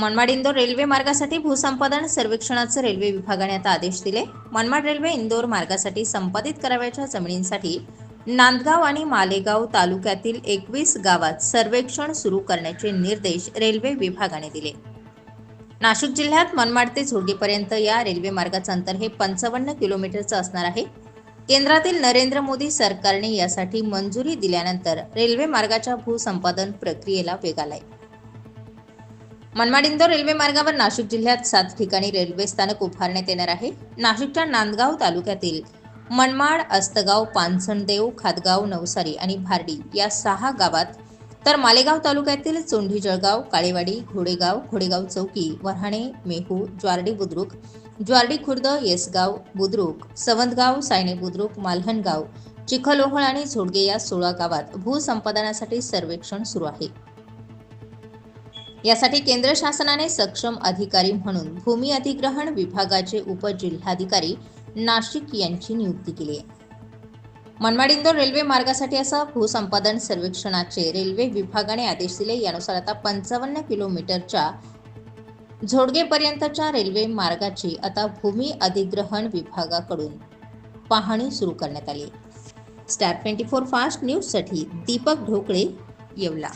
Manmad Indore railway मार्गासाठी भूसंपादन सर्वेक्षणाचे railway विभागाने आता आदेश दिले. मनमाड रेल्वे इंदोर मार्गासाठी संपादित करावयाच्या जमिनींसाठी नांदगाव आणि मालेगाव तालुक्यातील एकवीस गावात सर्वेक्षण सुरू करण्याचे निर्देश रेल्वे विभागाने दिले. नाशिक जिल्ह्यात मनमाड ते झोडगीपर्यंत या रेल्वे मार्गाचं अंतर हे पंचावन्न किलोमीटरचं असणार आहे. केंद्रातील नरेंद्र मोदी सरकारने यासाठी मंजुरी दिल्यानंतर रेल्वे मार्गाच्या भूसंपादन प्रक्रियेला वेग आलाय. मनमाड इंदोर रेल्वे मार्गावर नाशिक जिल्ह्यात सात ठिकाणी रेल्वे स्थानक उभारण्यात येणार आहे. नाशिकच्या नांदगाव तालुक्यातील मनमाड अस्तगाव पानसणदेव खादगाव नवसारी आणि भारडी या सहा गावात तर मालेगाव तालुक्यातील चोंढी जळगाव काळेवाडी घोडेगाव घोडेगाव चौकी वरहाणे मेहू ज्वारडी बुद्रुक ज्वारडी खुर्द येसगाव बुद्रुक सवंतगाव सायने बुद्रुक मालहणगाव चिखलोहळ आणि झोडगे या सोळा गावात भूसंपादनासाठी सर्वेक्षण सुरू आहे. यासाठी केंद्र शासनाने सक्षम अधिकारी म्हणून भूमी अधिग्रहण विभागाचे उपजिल्हाधिकारी नाशिक यांची नियुक्ती केली आहे. मनमाड इंदोर रेल्वे मार्गासाठी असं भूसंपादन सर्वेक्षणाचे रेल्वे विभागाने आदेश दिले. यानुसार आता पंचावन्न किलोमीटरच्या झोडगेपर्यंतच्या रेल्वे मार्गाची आता भूमी अधिग्रहण विभागाकडून पाहणी सुरू करण्यात आली स्टार ट्वेंटी फोर फास्ट न्यूजसाठी दीपक ढोकळे येवला.